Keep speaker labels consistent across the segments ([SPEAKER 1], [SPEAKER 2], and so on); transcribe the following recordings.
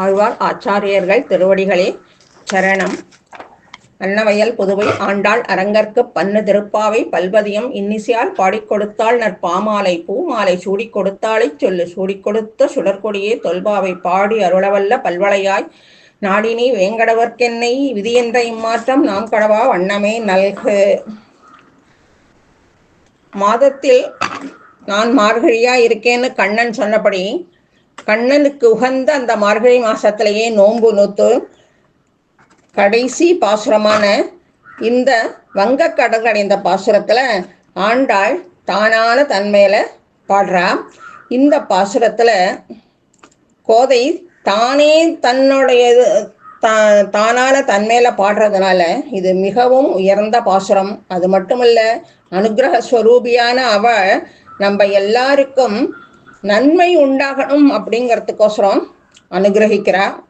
[SPEAKER 1] ஆழ்வார் ஆச்சாரியர்கள் திருவடிகளே சரணம். அன்னவயல் புதுவை ஆண்டாள் அரங்கற்கு பன்னு திருப்பாவை பல்வதியம் இன்னிசையால் பாடிக் கொடுத்தாள் நற்பாமாலை பூமாலை சூடிக் கொடுத்தாளை சொல்லு. சூடிக் கொடுத்த சுடற்கொடியே தொல்பாவை பாடி அருளவல்ல பல்வளையாய். நாடினி வேங்கடவர்க்கென்னை விதியென்ற இம்மாற்றம் நாம் கடவா வண்ணமே நல்கு. மாதத்தில் நான் மார்கழியா இருக்கேன்னு கண்ணன் சொன்னபடி கண்ணனுக்கு உகந்த அந்த மார்கழி மாசத்திலேயே நோன்பு நூத்து கடைசி பாசுரமான இந்த வங்க கடற்கடைந்த பாசுரத்துல ஆண்டாள் தானான தன்மையில பாடுறா. இந்த பாசுரத்துல கோதை தானே தன்னுடைய தா- தானான தன்மையில பாடுறதுனால இது மிகவும் உயர்ந்த பாசுரம். அது மட்டுமல்ல அனுகிரக ஸ்வரூபியான அவள் நம்ம எல்லாருக்கும் நன்மை உண்டாகணும் அப்படிங்கிறதுக்கோசரம் அனுகிரகிக்கிறா.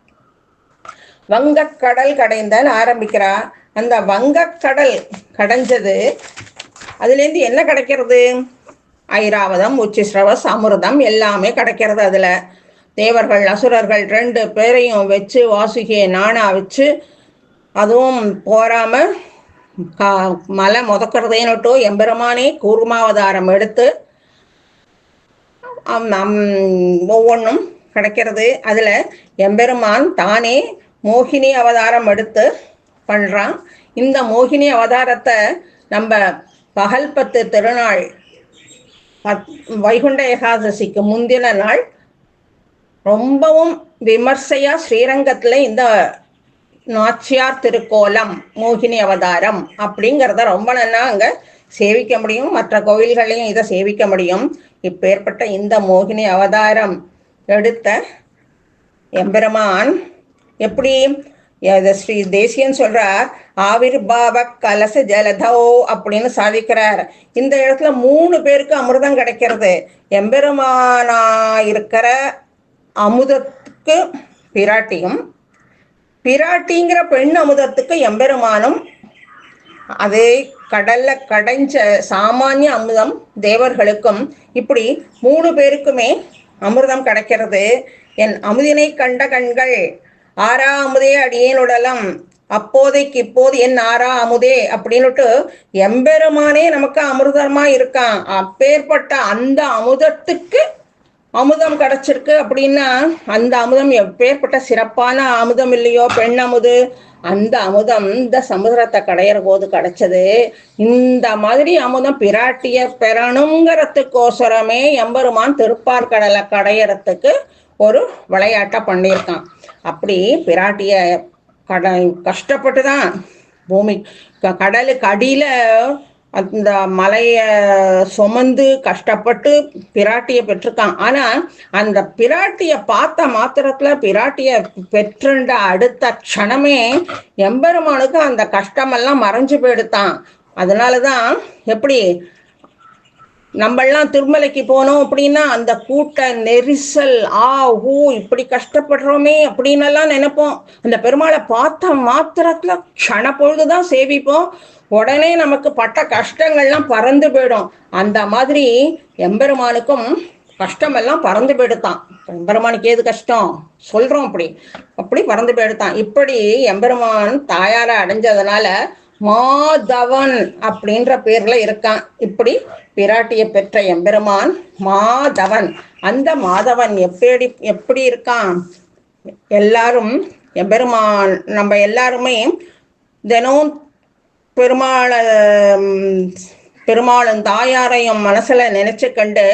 [SPEAKER 1] வங்கக்கடல் கடைந்தன்னு ஆரம்பிக்கிறா. அந்த வங்கக்கடல் கடைஞ்சது அதுலேருந்து என்ன கிடைக்கிறது? ஐராவதம் உச்சிஸ்ரவஸ் அமிர்தம் எல்லாமே கிடைக்கிறது அதில். தேவர்கள் அசுரர்கள் ரெண்டு பேரையும் வச்சு வாசுகியை நானா வச்சு அதுவும் போராமல் கா மலை முதக்கிறதேனுட்டோ எம்பெருமானே கூர்மாவதாரம் எடுத்து நம் ஒவ்வொன்றும் கிடைக்கிறது. அதில் எம்பெருமான் தானே மோகினி அவதாரம் எடுத்து பண்ணுறான் இந்த மோகினி அவதாரத்தை நம்ம பகல் பத்து திருநாள் பத் வைகுண்ட ஏகாதசிக்கு முந்தின நாள் ரொம்பவும் விமர்சையாக ஸ்ரீரங்கத்தில் இந்த நாச்சியார் திருக்கோலம் மோகினி அவதாரம் அப்படிங்கிறத ரொம்ப நல்லா அங்கே சேவிக்க முடியும். மற்ற கோவில்களையும் இதை சேவிக்க முடியும். இப்பேற்பட்ட இந்த மோகினி அவதாரம் எடுத்த எம்பெருமான் எப்படி? ஸ்ரீ தேசியன் சொல்றார் ஆவிர்பாவ கலச ஜலதோ அப்படின்னு சாதிக்கிறார். இந்த இடத்துல மூணு பேருக்கு அமிர்தம் கிடைக்கிறது. எம்பெருமானா இருக்கிற அமுதத்துக்கு பிராட்டியும் பிராட்டிங்கிற பெண் அமுதத்துக்கு எம்பெருமானும் அதே கடல்ல கடைஞ்ச சாமானிய அமுதம் தேவர்களுக்கும் இப்படி மூணு பேருக்குமே அமிர்தம் கிடைக்கிறது. என் அமுதினை கண்ட கண்கள் ஆறா அமுதே அடியேன் உடலம். அப்போதைக்கு இப்போது என் ஆறா அமுதே அப்படின்னுட்டு எம்பெருமானே நமக்கு அமிர்தமா இருக்கான். அப்பேற்பட்ட அந்த அமுதத்துக்கு அமுதம் கிடைச்சிருக்கு அப்படின்னா அந்த அமுதம் எப்பேற்பட்ட சிறப்பான அமுதம் இல்லையோ பெண் அமுது. அந்த அமுதம் இந்த சமுதிரத்தை கடையிற போது கிடைச்சது. இந்த மாதிரி அமுதம் பிராட்டிய பெறணுங்கிறதுக்கோசரமே எம்பெருமான் திருப்பார்கடலை கடையறதுக்கு ஒரு விளையாட்டை பண்ணியிருக்கான். அப்படி பிராட்டிய கட கஷ்டப்பட்டு தான் பூமி க- கடலுக்கு அடியில் அந்த மலையை சுமந்து கஷ்டப்பட்டு பிராட்டியை பெற்றிருக்கான். ஆனால் அந்த பிராட்டியை பார்த்த மாத்திரத்துல பிராட்டியை பெற்றுண்ட அடுத்த க்ஷணமே எம்பெருமானுக்கு அந்த கஷ்டமெல்லாம் மறைஞ்சு போயிடுத்தான். அதனால தான் எப்படி நம்மெல்லாம் திருமலைக்கு போனோம் அப்படின்னா அந்த கூட்ட நெரிசல் ஆ ஊ இப்படி கஷ்டப்படுறோமே அப்படின்னு நினைப்போம். அந்த பெருமாளை பார்த்த மாத்திரத்துல க்ஷண பொழுதுதான் சேவிப்போம். உடனே நமக்கு பட்ட கஷ்டங்கள்லாம் பறந்து போயிடும். அந்த மாதிரி எம்பெருமானுக்கும் கஷ்டமெல்லாம் பறந்து போயிடுத்தான் எம்பெருமானுக்கு ஏது கஷ்டம்? சொல்றோம் அப்படி. அப்படி பறந்து போயிடுத்தான் இப்படி எம்பெருமான் தாயார அடைஞ்சதுனால மாதவன் அப்படின்ற பேர்ல இருக்கான். இப்படி பிராட்டிய பெற்ற எம்பெருமான் மாதவன். அந்த மாதவன் எப்படி எப்படி இருக்கான்? எல்லாரும் எம்பெருமான் நம்ம எல்லாருமே தினம் பெருமாளை பெருமாளும் தாயாரையும் மனசுல நினைச்சு கண்டு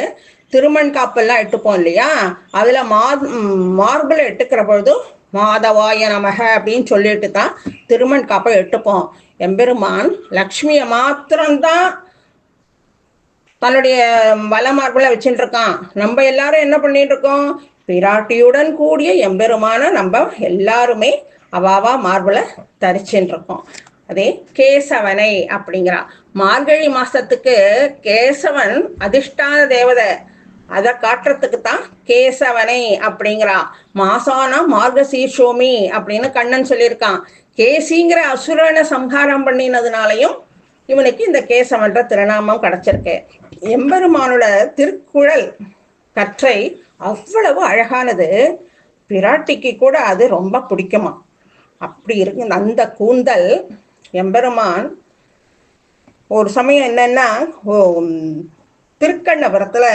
[SPEAKER 1] திருமண் காப்பெல்லாம் எட்டுப்போம் இல்லையா? அதுல மா மார்பிள் எட்டுக்கிற பொழுது மாதவாய நமக அப்படின்னு சொல்லிட்டு தான் திருமண் காப்பை எட்டுப்போம். எம்பெருமான் லக்ஷ்மியை மாத்திரம்தான் தன்னுடைய வல மார்பில் வச்சுட்டு இருக்கான் நம்ம எல்லாரும் என்ன பண்ணிட்டு இருக்கோம் பிராட்டியுடன் கூடிய எம்பெருமான நம்ம எல்லாருமே அவாவா மார்பில் தரிச்சுட்டு இருக்கோம் அதே கேசவனை அப்படிங்கிறான் மார்கழி மாசத்துக்கு கேசவன் அதிர்ஷ்டான தேவதை. அதை காட்டுறதுக்கு தான் கேசவனை அப்படிங்கிறான் மாசானா மார்கசீர்ஷோமி அப்படின்னு கண்ணன் சொல்லியிருக்கான். கேசிங்கிற அசுரனை சம்ஹாரம் பண்ணினதுனாலையும் இவனுக்கு இந்த கேசவன்ற திருநாமம் கிடைச்சிருக்கு. எம்பெருமானோட திருக்குழல் கற்றை அவ்வளவு அழகானது. பிராட்டிக்கு கூட அது ரொம்ப பிடிக்குமா? அப்படி இருக்கு. அந்த கூந்தல் எம்பெருமான் ஒரு சமயம் என்னன்னா ஓ, திருக்கண்ணபுரத்துல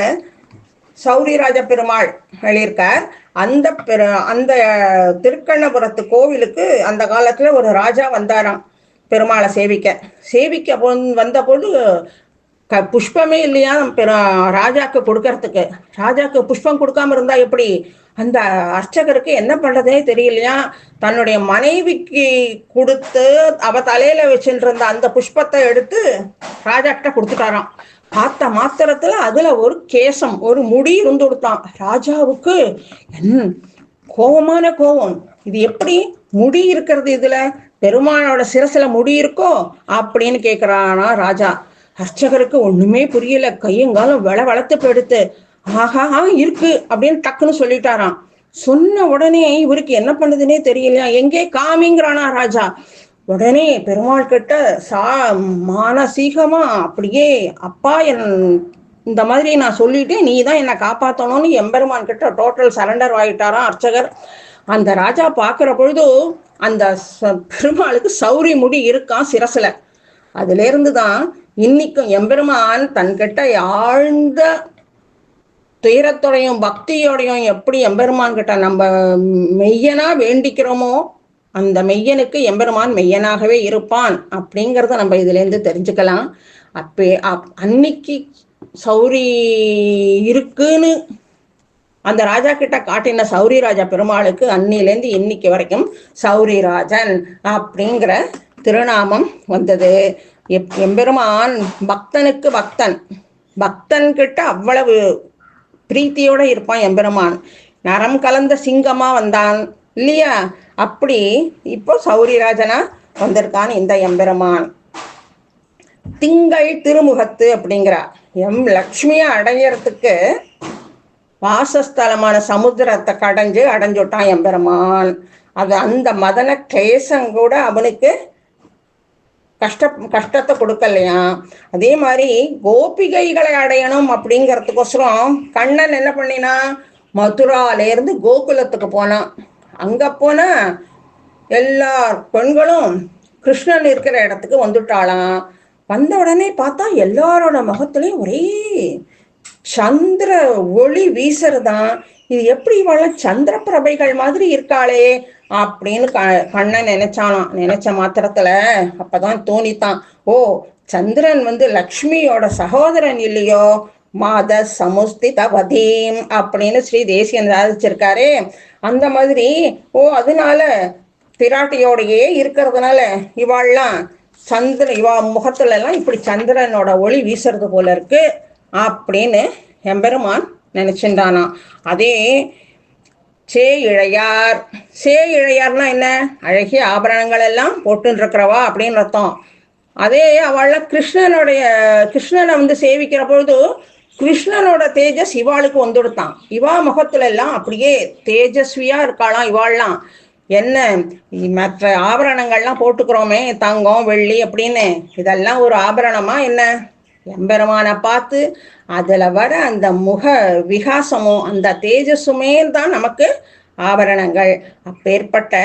[SPEAKER 1] சௌரிராஜ பெருமாள் எழுதியிருக்கார். அந்த பெரு அந்த திருக்கண்ணபுரத்து கோவிலுக்கு அந்த காலத்துல ஒரு ராஜா வந்தாராம் பெருமாளை சேவிக்க. சேவிக்க பொ- வந்தபோது க புஷ்பமே இல்லையா பெரு ராஜாக்கு கொடுக்கறதுக்கு. ராஜாக்கு புஷ்பம் கொடுக்காம இருந்தா எப்படி? அந்த அர்ச்சகருக்கு என்ன பண்றதே தெரியலையா? தன்னுடைய மனைவிக்கு கொடுத்து அவ தலையில வச்சுட்டு இருந்த அந்த புஷ்பத்தை எடுத்து ராஜா கிட்ட கொடுத்துட்டாராம். பார்த்த மாத்திரத்துல அதுல ஒரு கேசம் ஒரு முடி இருந்து கொடுத்தான். ராஜாவுக்கு என் கோபமான கோபம். இது எப்படி முடி இருக்கிறது இதுல? பெருமானோட சிரசுல முடி இருக்கோ அப்படின்னு கேக்குறானா ராஜா. அர்ச்சகருக்கு ஒண்ணுமே புரியல. கையங்காலம் வள வளர்த்து போயிடுத்து. ஆஹா ஆ, இருக்கு அப்படின்னு டக்குன்னு சொல்லிட்டாராம். சொன்ன உடனே இவருக்கு என்ன பண்ணுதுன்னே தெரியலையா? எங்கே காமிங்கிறானா ராஜா. உடனே பெருமாள் கிட்ட சா மானசீகமா அப்படியே அப்பா என் இந்த மாதிரி நான் சொல்லிட்டு நீ தான் என்னை காப்பாத்தணும்னு எம்பெருமான் கிட்ட டோட்டல் சரண்டர் ஆகிட்டாராம் அர்ச்சகர். அந்த ராஜா பார்க்குற பொழுது அந்த பெருமாளுக்கு சௌரி முடி இருக்கான் சிரசில். அதுலேருந்து தான் இன்னைக்கும் எம்பெருமான் தன்கிட்ட ஆழ்ந்த துயரத்தோடையும் பக்தியோடையும் எப்படி எம்பெருமான் கிட்ட நம்ம மெய்யனா வேண்டிக்கிறோமோ அந்த மெய்யனுக்கு எம்பெருமான் மெய்யனாகவே இருப்பான் அப்படிங்கிறத நம்ம இதுலேருந்து தெரிஞ்சுக்கலாம். அப்பே அப்- அன்னைக்கு சௌரி இருக்குன்னு அந்த ராஜா கிட்ட காட்டின சௌரி ராஜா பெருமாளுக்கு அன்னிலேருந்து இன்னைக்கு வரைக்கும் சௌரி ராஜன் அப்படிங்கிற திருநாமம் வந்தது. எப்- எம்பெருமான் பக்தனுக்கு பக்தன். பக்தன் கிட்ட அவ்வளவு பிரீத்தியோட இருப்பான் எம்பெருமான். நரம் கலந்த சிங்கமா வந்தான். இல்லையா? அப்படி இப்போ சௌரிராஜனா வந்திருக்கான் இந்த எம்பெருமான். திங்கள் திருமுகத்து அப்படிங்கிறா. எம் லக்ஷ்மியை அடையறதுக்கு வாசஸ்தலமான சமுத்திரத்தை கடைஞ்சு அடைஞ்சுட்டான் எம்பெருமான். அது அந்த மதன கிளேசம் கூட அவனுக்கு கஷ்ட கஷ்டத்தை கொடுக்கலையா? அதே மாதிரி கோபிகைகளை அடையணும் அப்படிங்கிறதுக்கோசரம் கண்ணன் என்ன பண்ணினா மதுரால இருந்து கோகுலத்துக்கு போனான். அங்க போனா எல்லா பெண்களும் கிருஷ்ணன் இருக்கிற இடத்துக்கு வந்துட்டாளாம். வந்த உடனே பார்த்தா எல்லாரோட முகத்துலயும் ஒரே சந்திர ஒளி வீசுறதான் இது எப்படி இவள சந்திர பிரபைகள் மாதிரி இருக்காளே அப்படின்னு க கண்ணன் நினைச்சானாம். நினைச்ச மாத்திரத்துல அப்பதான் தோணித்தான். ஓ சந்திரன் வந்து லக்ஷ்மியோட சகோதரன் இல்லையோ? மாத சமுஸ்திதவதீம் அப்படின்னு ஸ்ரீ தேசியன் சாதிச்சிருக்காரே அந்த மாதிரி ஓ அதனால பிராட்டியோடையே இருக்கிறதுனால இவாள்லாம் சந்திர இவா முகத்துல எல்லாம் இப்படி சந்திரனோட ஒளி வீசுறது போல இருக்கு அப்படின்னு எம்பெருமான் நினைச்சிருந்தானா அதே சே இழையார். சே இழையார்னா என்ன? அழகிய ஆபரணங்கள் எல்லாம் போட்டுன்னு இருக்கிறவா அப்படின்னு அர்த்தம். அதே அவள்லாம் கிருஷ்ணனுடைய கிருஷ்ணனை வந்து சேவிக்கிற பொழுது கிருஷ்ணனோட தேஜஸ் இவாளுக்கு வந்துடுத்தான். இவா முகத்துல எல்லாம் அப்படியே தேஜஸ்வியா இருக்காளாம் இவாள்லாம். என்ன மற்ற ஆபரணங்கள்லாம் போட்டுக்கிறோமே தங்கம் வெள்ளி அப்படின்னு. இதெல்லாம் ஒரு ஆபரணமா என்ன? எம்பெருமானை பார்த்து அதுல வர அந்த முக விகாசமும் அந்த தேஜஸுமே தான் நமக்கு ஆபரணங்கள். அப்பேற்பட்ட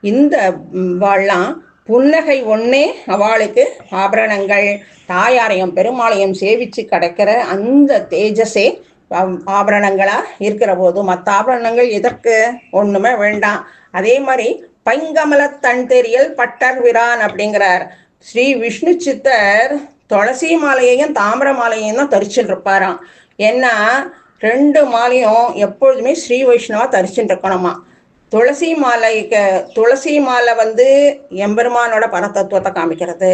[SPEAKER 1] இந்த ம், வாள்லாம் புன்னகை ஒன்னே அவளுக்கு ஆபரணங்கள். தாயாரையும் பெருமாளையும் சேவிச்சு கிடக்கிற அந்த தேஜஸே ஆபரணங்களா இருக்கிற போது மற்ற ஆபரணங்கள் எதற்கு? ஒண்ணுமே வேண்டாம். அதே மாதிரி பைங்கமல தன் தெரியல் பட்டர் விரான் அப்படிங்கிறார். ஸ்ரீ விஷ்ணு சித்தர் துளசி மாலையையும் தாமிர மாலையையும் தான் தரிச்சுட்டு இருப்பாராம். ஏன்னா ரெண்டு மாலையும் எப்பொழுதுமே ஸ்ரீ வைஷ்ணவா தரிச்சுட்டு இருக்கணுமா துளசி மாலைக்கு துளசி மாலை வந்து எம்பெருமானோட பரதத்துவத்தை காமிக்கிறது.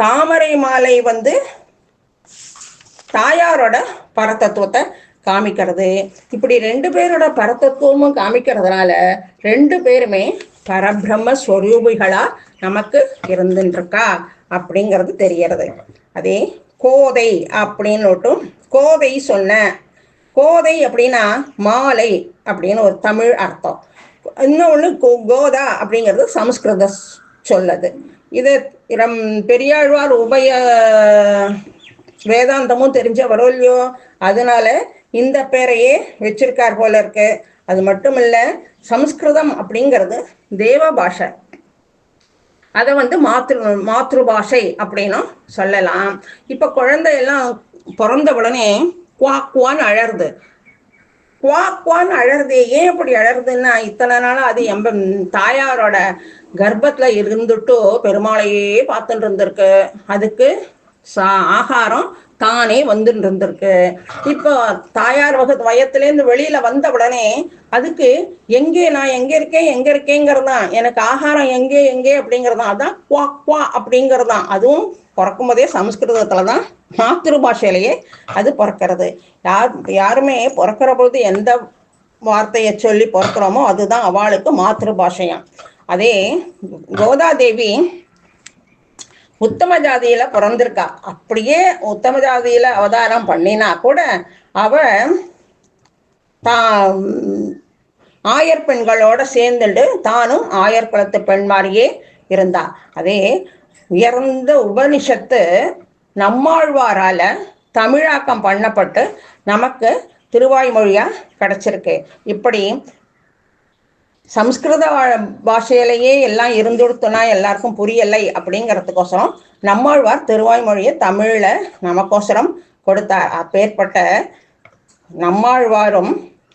[SPEAKER 1] தாமரை மாலை வந்து தாயாரோட பரதத்துவத்தை காமிக்கிறது. இப்படி ரெண்டு பேரோட பரதத்துவமும் காமிக்கிறதுனால ரெண்டு பேருமே பரபிரம்ம ஸ்வரூபிகளா நமக்கு இருந்துருக்கா அப்படிங்கிறது தெரியறது அதே கோதை அப்படின்னுட்டும் கோதை சொன்ன. கோதை அப்படின்னா மாலை அப்படின்னு ஒரு தமிழ் அர்த்தம். இன்னொன்று கோதா அப்படிங்கிறது சமஸ்கிருத சொல்லது. இது ரம் பெரியாழ்வார் உபய வேதாந்தமும் தெரிஞ்ச வரும் இல்லையோ அதனால இந்த பேரையே வச்சிருக்கார் போல இருக்கு. அது மட்டும் இல்லை சம்ஸ்கிருதம் அப்படிங்கிறது தேவ பாஷை. அதை வந்து மாத்ரு மாத்ரு பாஷை அப்படின்னும் சொல்லலாம். இப்போ குழந்தை எல்லாம் பிறந்த உடனே குவா குவான்னு அழறுது. குவா குவான்னு ஏன் அப்படி அழறதுன்னா இத்தனை நாளாக அது எம்ப தாயாரோட கர்ப்பத்துல இருந்துட்டு பெருமாளையே பார்த்துட்டு இருந்திருக்கு அதுக்கு சா ஆகாரம் தானே வந்துட்டு இருந்திருக்கு இப்போ தாயார் வக வயத்துலேருந்து வெளியில வந்த உடனே அதுக்கு எங்கே நான் எங்க இருக்கேன் எங்க இருக்கேங்கிறதுதான். எனக்கு ஆகாரம் எங்கே எங்கே அப்படிங்கிறதுதான். அதான் குவா குவா அப்படிங்கிறது தான் அதுவும் பிறக்கும் போதே சமஸ்கிருதத்துல தான் மாத்திருபாஷையிலேயே அது பிறக்கிறது. யார் யாருமே பிறக்கிற பொழுது எந்த வார்த்தையை சொல்லி பிறக்கிறோமோ அதுதான் அவளுக்கு மாத்திருபாஷையாம். அதே கோதாதேவி உத்தம ஜாதியில பிறந்திருக்கா. அப்படியே உத்தம ஜாதியில அவதாரம் பண்ணினா கூட அவ தான் ஆயர் பெண்களோட சேர்ந்துட்டு தானும் ஆயர் குலத்து பெண் மாதிரியே இருந்தா. அதே உயர்ந்த உபனிஷத்து நம்மாழ்வாரால தமிழாக்கம் பண்ணப்பட்டு நமக்கு திருவாய்மொழியா கிடைச்சிருக்கு. இப்படி சம்ஸ்கிருத பாஷையிலேயே எல்லாம் இருந்துடுத்துனா எல்லாருக்கும் புரியலை அப்படிங்கிறதுக்கோசரம் நம்மாழ்வார் திருவாய்மொழியை தமிழில் நமக்கோசரம் கொடுத்தார். அப்பேற்பட்ட நம்மாழ்வாரும்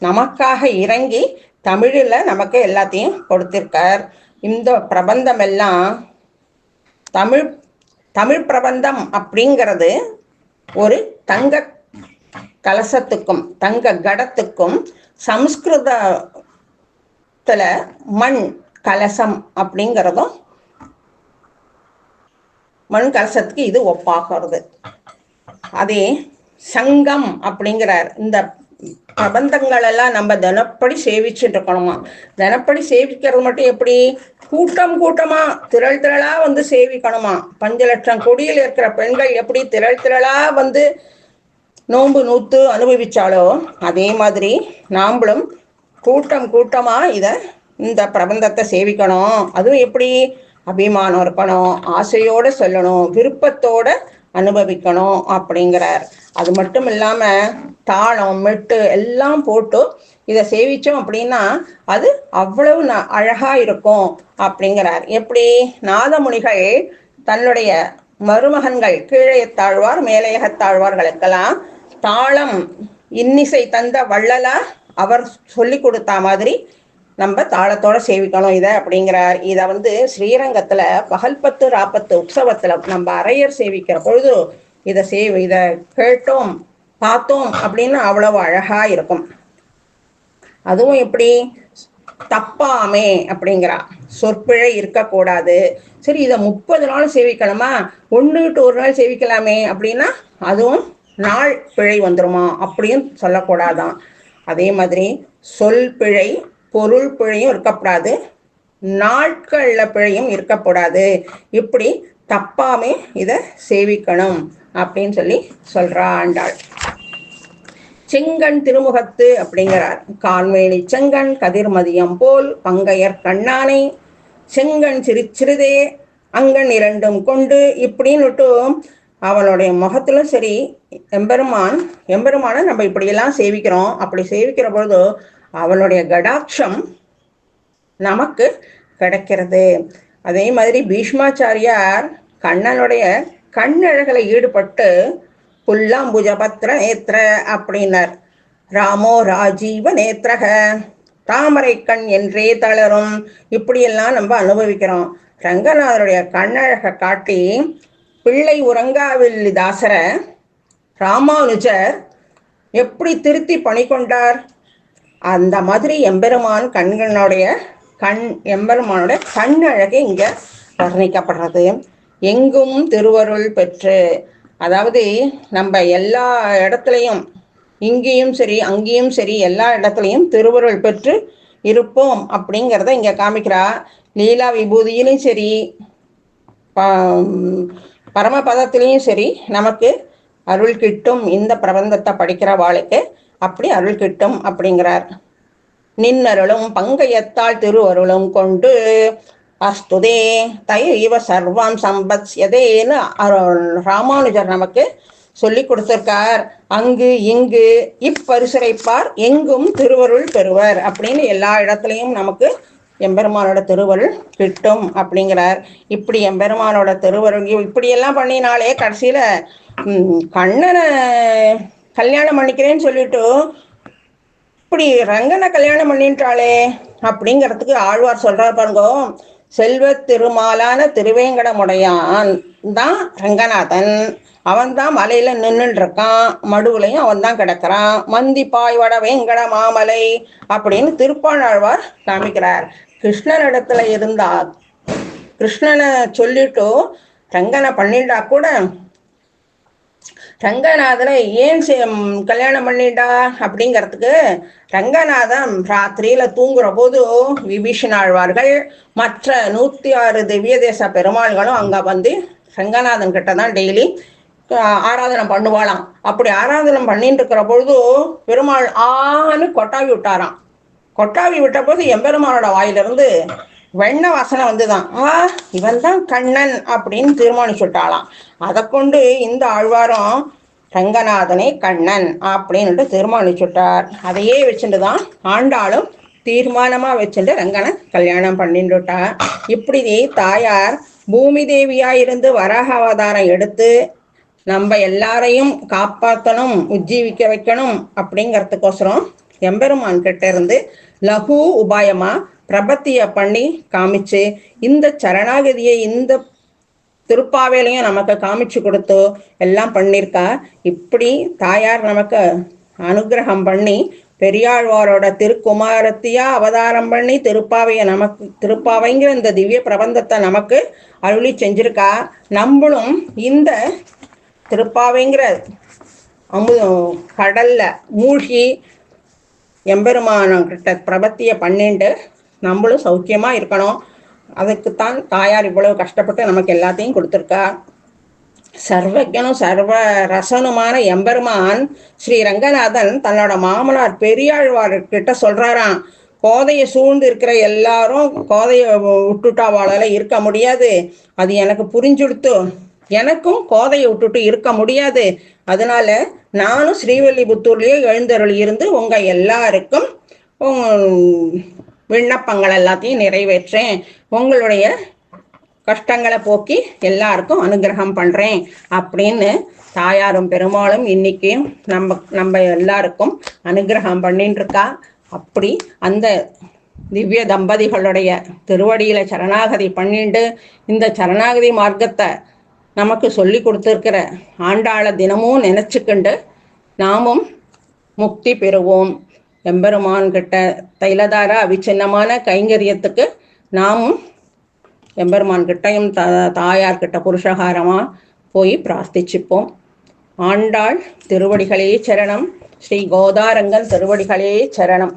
[SPEAKER 1] நமக்காக இறங்கி தமிழில் நமக்கு எல்லாத்தையும் கொடுத்திருக்கார். இந்த பிரபந்தம் எல்லாம் தமிழ் தமிழ் பிரபந்தம் அப்படிங்கிறது ஒரு தங்க கலசத்துக்கும் தங்க கடத்துக்கும் சம்ஸ்கிருதத்தில் மண் கலசம் அப்படிங்கிறதும் மண் கலசத்துக்கு இது ஒப்பாகிறது. அதே சங்கம் அப்படிங்கிறார். இந்த அபந்தங்கள் எல்லாம் நம்ம தினப்படி சேவிச்சுட்டு இருக்கணுமா தினப்படி சேவிக்கிறது மட்டும் எப்படி? கூட்டம் கூட்டமா திரள் திரளா வந்து சேவிக்கணுமா? பஞ்ச லட்சம் கொடியில் இருக்கிற பெண்கள் எப்படி திரள் திரளா வந்து நோன்பு நூத்து அனுபவிச்சாலோ அதே மாதிரி நாம்களும் கூட்டம் கூட்டமா இத இந்த பிரபந்தத்தை சேவிக்கணும். அதுவும் எப்படி? அபிமானம் இருக்கணும் ஆசையோட சொல்லணும் விருப்பத்தோட அனுபவிக்கணும் அப்படிங்கிறார். அது மட்டும் இல்லாம தாளம் மெட்டு எல்லாம் போட்டு இதை சேவிச்சோம் அப்படின்னா அது அவ்வளவு அழகா இருக்கும் அப்படிங்கிறார். எப்படி? நாதமுனிகள் தன்னுடைய மருமகன்கள் கீழையத்தாழ்வார் மேலையகத்தாழ்வார்களுக்கெல்லாம் தாளம் இன்னிசை தந்த வள்ளலா அவர் சொல்லி கொடுத்த மாதிரி நம்ம தாளத்தோட சேவிக்கணும் இதை அப்படிங்கிறார். இதை வந்து ஸ்ரீரங்கத்துல பகல்பத்து ராப்பத்து உற்சவத்துல நம்ம அரையர் சேவிக்கிற பொழுது இதை சேவ் இதை கேட்டோம் பார்த்தோம் அப்படின்னு அவ்வளவு அழகா இருக்கும். அதுவும் எப்படி? தப்பாமே அப்படிங்கிறா. சொற்பிழை இருக்கக்கூடாது. சரி இதை முப்பது நாள் சேவிக்கணுமா? ஒன்று டு ஒரு நாள் சேவிக்கலாமே அப்படின்னா அதுவும் நாள் பிழை வந்துருமா அப்படின்னு சொல்லக்கூடாதான். அதே மாதிரி சொல் பிழை பொருள் பிழையும் இருக்கக்கூடாது நாட்கள்ல பிழையும் இருக்கக்கூடாது. இப்படி தப்பாமே இதை சேவிக்கணும் அப்படின்னு சொல்லி சொல்றா ஆண்டாள். செங்கன் திருமுகத்து அப்படிங்கிறார். கான்வேலி செங்கன் கதிர்மதியம் போல் பங்கையர் கண்ணானை செங்கன் சிறு சிறிதே அங்கன் இரண்டும் கொண்டு இப்படின்னுட்டு அவளுடைய முகத்திலும் சரி எம்பெருமான் எம்பெருமானை நம்ம இப்படியெல்லாம் சேவிக்கிறோம். அப்படி சேவிக்கிற பொழுது அவளுடைய கடாட்சம் நமக்கு கிடைக்கிறது. அதே மாதிரி பீஷ்மாச்சாரியார் கண்ணனுடைய கண்ணழகளை ஈடுபட்டு புல்லாம்புஜ பத்ர நேத்திர அப்படின்னார். ராமோ ராஜீவ நேத்திரக தாமரை கண் என்றே தளரும். இப்படியெல்லாம் நம்ம அனுபவிக்கிறோம். ரங்கநாதருடைய கண்ணழகை காட்டி பிள்ளை உறங்காவில்லி தாசர ராமானுஜர் எப்படி திருத்தி பணி கொண்டார்? அந்த மாதிரி எம்பெருமான் கண்களுடைய கண் எம்பெருமானோட கண் அழகே இங்க வர்ணிக்கப்படுறது. எங்கும் திருவருள் பெற்று அதாவது நம்ம எல்லா இடத்துலையும் இங்கேயும் சரி அங்கேயும் சரி எல்லா இடத்துலையும் திருவருள் பெற்று இருப்போம் அப்படிங்கிறத இங்க காமிக்கிறா. லீலா விபூதியிலும் சரி பரமபதத்திலையும் சரி நமக்கு அருள் கிட்டும் இந்த பிரபந்தத்தை படிக்கிற வாழ்க்கை அப்படி அருள் கிட்டும் அப்படிங்கிறார். நின்னருளும் பங்கையத்தால் திருவருளும் கொண்டு அஸ்துதே தய இவ சர்வம் சம்பத்யதேன்னு ராமானுஜர் நமக்கு சொல்லி கொடுத்திருக்கார். அங்கு இங்கு இப்பரிசுரைப்பார் எங்கும் திருவருள் பெறுவர் அப்படின்னு எல்லா இடத்துலையும் நமக்கு எம்பெருமானோட திருவருள் கிட்டும் அப்படிங்கிறார். இப்படி எம்பெருமானோட திருவருள் இப்படியெல்லாம் பண்ணினாலே கடைசியில் கண்ணனை கல்யாணம் பண்ணிக்கிறேன்னு சொல்லிட்டு இப்படி ரங்கனை கல்யாணம் பண்ணிட்டாளே அப்படிங்கிறதுக்கு ஆழ்வார் சொல்றார் பாருங்க. செல்வ திருமாலான திருவேங்கடமுடையான் தான் ரங்கநாதன். அவன் தான் மலையில நின்றுட்டு இருக்கான் மடுவுலையும் அவன் தான் கிடக்கிறான். மந்தி பாய்வட வேங்கட மாமலை அப்படின்னு திருப்பாணாழ்வார் காமிக்கிறார். கிருஷ்ணனிடத்துல இருந்தா கிருஷ்ணனை சொல்லிட்டு ரங்கனை பண்ணிட்டா கூட ரங்கநாதனை ஏன் கல்யாணம் பண்ணிட்டா? அப்படிங்கிறதுக்கு ரங்கநாதன் ராத்திரியில தூங்குற போது விபீஷணாழ்வார்கள் மற்ற நூத்தி ஆறு திவ்ய தேச பெருமாள்களும் அங்க வந்து ரங்கநாதன் கிட்ட தான் டெய்லி ஆராதனை பண்ணுவாளாம். அப்படி ஆராதனை பண்ணிட்டு இருக்கிற பொழுது பெருமாள் ஆன்னு கொட்டாவி விட்டாராம். கொட்டாவி விட்ட போது எம்பெருமானோட வாயிலிருந்து வெண்ண வாசனை வந்துதான். ஆ இவன் தான் கண்ணன் அப்படின்னு தீர்மானிச்சுட்டாளாம் அதை கொண்டு இந்த ஆழ்வாரம் ரங்கநாதனே கண்ணன் அப்படின்ட்டு தீர்மானிச்சுட்டார் அதையே வச்சுட்டு தான் ஆண்டாளும் தீர்மானமா வச்சுட்டு ரங்கனை கல்யாணம் பண்ணிட்டுட்டார் இப்படி தாயார் பூமி தேவியாயிருந்து வராக அவதாரம் எடுத்து நம்ம எல்லாரையும் காப்பாற்றணும் உஜ்ஜீவிக்க வைக்கணும் அப்படிங்கிறதுக்கோசரம் எம்பெருமான் கிட்ட இருந்து லகு உபாயமா பிரபத்திய பண்ணி காமிச்சு இந்த சரணாகதியை இந்த திருப்பாவேலையும் நமக்கு காமிச்சு கொடுத்து எல்லாம் பண்ணியிருக்கா. இப்படி தாயார் நமக்கு அனுகிரகம் பண்ணி பெரியாழ்வாரோட திருக்குமாரத்தையா அவதாரம் பண்ணி திருப்பாவையை நமக்கு திருப்பாவைங்கிற இந்த திவ்ய பிரபந்தத்தை நமக்கு அருளி செஞ்சிருக்கா. நம்மளும் இந்த திருப்பாவைங்கிற அமு கடல்ல மூழ்கி எம்பெருமானங்கிட்ட பிரபத்தியை பண்ணிண்டு நம்மளும் சௌக்கியமாக இருக்கணும். அதுக்குத்தான் தாயார் இவ்வளவு கஷ்டப்பட்டு நமக்கு எல்லாத்தையும் கொடுத்துருக்கா. சர்வஜனும் சர்வ ரசனுமான எம்பெருமான் ஸ்ரீ ரங்கநாதன் தன்னோட மாமனார் பெரியாழ்வார் கிட்ட சொல்றாராம். கோதையை சூழ்ந்து இருக்கிற எல்லாரும் கோதையை விட்டுட்டாவாளால இருக்க முடியாது. அது எனக்கு புரிஞ்சுடுத்து. எனக்கும் கோதையை விட்டுட்டு இருக்க முடியாது. அதனால நானும் ஸ்ரீவல்லிபுத்தூர்லயே எழுந்தருள் இருந்து உங்க எல்லாருக்கும் விண்ணப்பங்கள் எல்லாத்தையும் நிறைவேற்றேன். உங்களுடைய கஷ்டங்களை போக்கி எல்லாருக்கும் அனுகிரகம் பண்றேன் அப்படின்னு தாயாரும் பெருமாளும் இன்னைக்கும் நம்ம நம்ம எல்லாருக்கும் அனுகிரகம் பண்ணிட்டு இருக்கா அப்படி அந்த திவ்ய தம்பதிகளுடைய திருவடியில சரணாகதி பண்ணிட்டு இந்த சரணாகதி மார்க்கத்தை நமக்கு சொல்லி கொடுத்துருக்கிற ஆண்டாள தினமும் நினைச்சுக்கிண்டு நாமும் முக்தி பெறுவோம். எம்பெருமான் கிட்ட தைலதார அவிச்சின்னமான கைங்கரியத்துக்கு நாமும் எம்பெருமான் கிட்டையும் த தாயார் கிட்ட புருஷகாரமாக போய் பிரார்த்திச்சுப்போம். ஆண்டாள் திருவடிகளே சரணம். ஸ்ரீ கோதாரங்கன் திருவடிகளே சரணம்.